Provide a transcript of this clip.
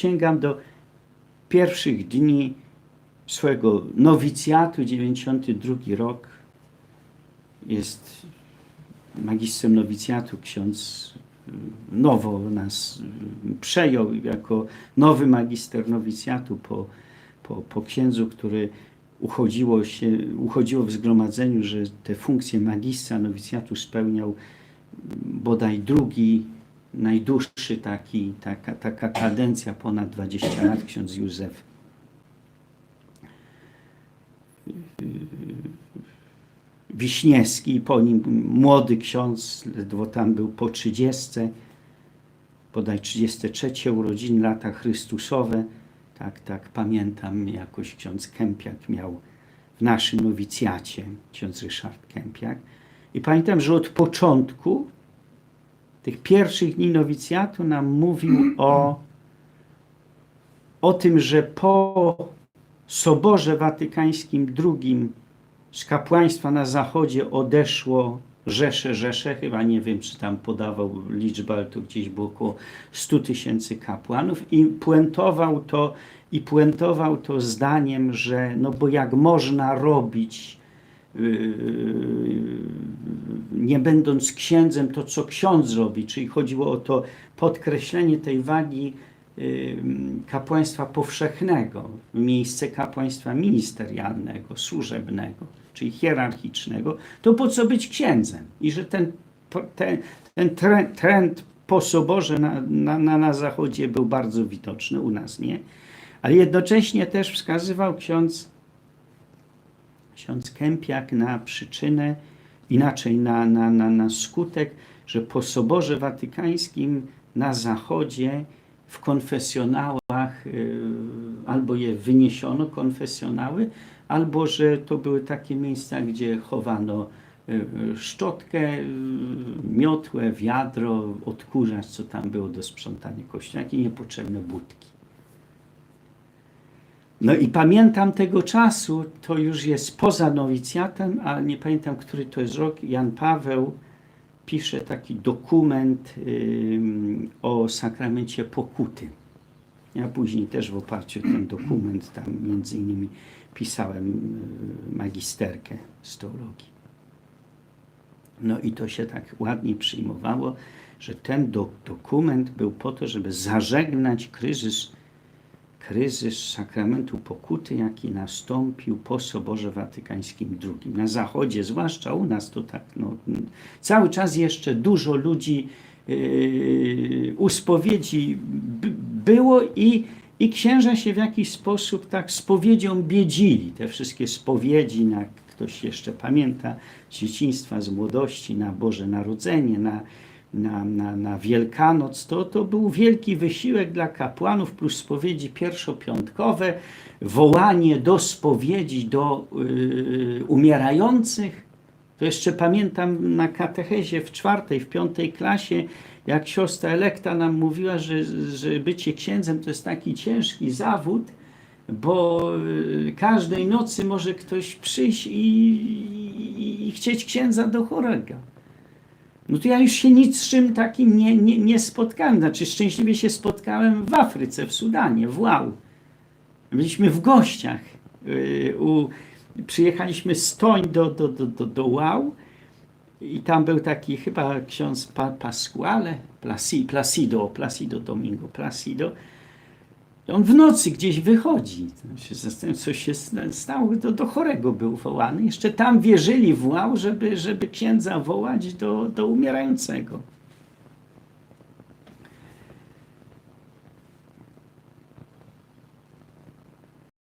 sięgam do pierwszych dni swojego nowicjatu, 92 rok. Jest magistrem nowicjatu ksiądz y, nowo nas y, przejął jako nowy magister nowicjatu po, po, po księdzu, który uchodziło, się, uchodziło w zgromadzeniu, że te funkcje magistra nowicjatu spełniał bodaj drugi, najdłuższy taki, taka, taka kadencja, ponad 20 lat, ksiądz Józef. Wiśniewski, po nim młody ksiądz, ledwo tam był po 30, bodaj 33 urodziny, lata Chrystusowe. Tak, tak, pamiętam jakoś ksiądz Kępiak miał w naszym nowicjacie, ksiądz Ryszard Kępiak. I pamiętam, że od początku tych pierwszych dni nowicjatu nam mówił o, o tym, że po Soborze Watykańskim II z kapłaństwa na zachodzie odeszło rzesze, rzesze, chyba nie wiem, czy tam podawał liczbę, ale to gdzieś było około 100 tysięcy kapłanów i puentował to, i puentował to zdaniem, że no bo jak można robić nie będąc księdzem, to co ksiądz robi, czyli chodziło o to podkreślenie tej wagi yy, kapłaństwa powszechnego miejsce kapłaństwa ministerialnego, służebnego, czyli hierarchicznego, to po co być księdzem? I że ten, ten, ten trend, trend po soborze na, na, na, na zachodzie był bardzo widoczny, u nas nie, ale jednocześnie też wskazywał ksiądz ksiądz Kępiak na przyczynę, inaczej na, na, na, na skutek, że po Soborze Watykańskim na Zachodzie w konfesjonałach y, albo je wyniesiono, konfesjonały, albo że to były takie miejsca, gdzie chowano y, szczotkę, y, miotłę, wiadro, odkurzacz, co tam było do sprzątania kościoła, i niepotrzebne budki. No i pamiętam tego czasu, to już jest poza nowicjatem, ale nie pamiętam, który to jest rok. Jan Paweł pisze taki dokument o sakramencie pokuty. Ja później też w oparciu o ten dokument tam między innymi pisałem y, magisterkę z teologii. No i to się tak ładnie przyjmowało, że ten do, dokument był po to, żeby zażegnać kryzys kryzys sakramentu pokuty, jaki nastąpił po Soborze Watykańskim II. Na Zachodzie, zwłaszcza u nas, to tak no, cały czas jeszcze dużo ludzi yy, u spowiedzi by, było i, i księża się w jakiś sposób tak spowiedzią biedzili. Te wszystkie spowiedzi, na, ktoś jeszcze pamięta z dzieciństwa, z młodości, na Boże Narodzenie, na na, na, na Wielkanoc, to, to był wielki wysiłek dla kapłanów, plus spowiedzi pierwszopiątkowe, wołanie do spowiedzi do yy, umierających. To jeszcze pamiętam na katechezie w czwartej, w piątej klasie, jak siostra Elekta nam mówiła, że, że bycie księdzem to jest taki ciężki zawód, bo yy, każdej nocy może ktoś przyjść i, i, i chcieć księdza do chorego. No to ja już się nic z czym takim nie, nie, nie spotkałem. Znaczy szczęśliwie się spotkałem w Afryce, w Sudanie, w Łał. Byliśmy w gościach. Yy, u, przyjechaliśmy z Toń do, do, do, do, do Łał i tam był taki chyba ksiądz pa, Pasquale, Placido, Placido Domingo, Placido. On w nocy gdzieś wychodzi. Się zastanawiam, co się stało. Do, do chorego był wołany. Jeszcze tam wierzyli w żeby, żeby księdza wołać do, do umierającego.